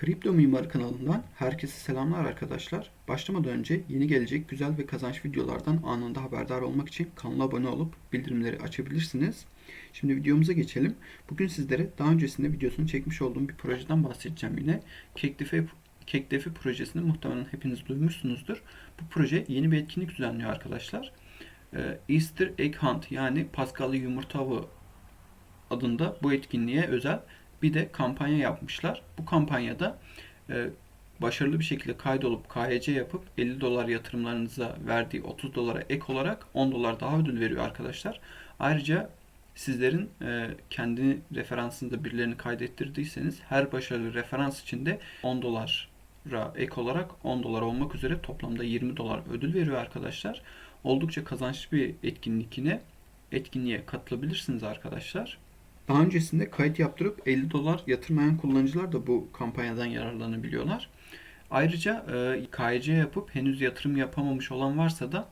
Kripto Mimar kanalından herkese selamlar arkadaşlar. Başlamadan önce yeni gelecek güzel ve kazanç videolardan anında haberdar olmak için kanala abone olup bildirimleri açabilirsiniz. Şimdi videomuza geçelim. Bugün sizlere daha öncesinde videosunu çekmiş olduğum bir projeden bahsedeceğim yine. Kekdefi, Kekdefi projesini muhtemelen hepiniz duymuşsunuzdur. Bu proje yeni bir etkinlik düzenliyor arkadaşlar. Ee, Easter Egg Hunt yani Paskalya Yumurta Avı adında bu etkinliğe özel bir de kampanya yapmışlar. Bu kampanyada e, başarılı bir şekilde kaydolup KYC yapıp 50 dolar yatırımlarınıza verdiği 30 dolara ek olarak 10 dolar daha ödül veriyor arkadaşlar. Ayrıca sizlerin e, kendi referansınızda birilerini kaydettirdiyseniz her başarılı referans için de 10 dolara ek olarak 10 dolar olmak üzere toplamda 20 dolar ödül veriyor arkadaşlar. Oldukça kazançlı bir etkinlik yine. Etkinliğe katılabilirsiniz arkadaşlar. Daha öncesinde kayıt yaptırıp 50 dolar yatırmayan kullanıcılar da bu kampanyadan yararlanabiliyorlar. Ayrıca e, KYC yapıp henüz yatırım yapamamış olan varsa da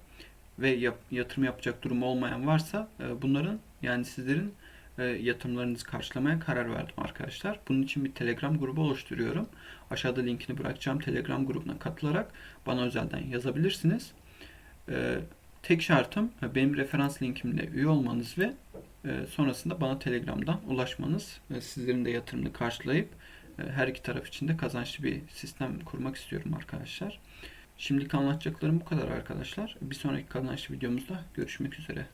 ve yap, yatırım yapacak durumu olmayan varsa e, bunların yani sizlerin e, yatırımlarınızı karşılamaya karar verdim arkadaşlar. Bunun için bir Telegram grubu oluşturuyorum. Aşağıda linkini bırakacağım Telegram grubuna katılarak bana özelden yazabilirsiniz. E, tek şartım e, benim referans linkimle üye olmanız ve sonrasında bana Telegram'dan ulaşmanız. E, sizlerin de yatırımını karşılayıp e, her iki taraf için de kazançlı bir sistem kurmak istiyorum arkadaşlar. Şimdilik anlatacaklarım bu kadar arkadaşlar. Bir sonraki kazançlı videomuzda görüşmek üzere.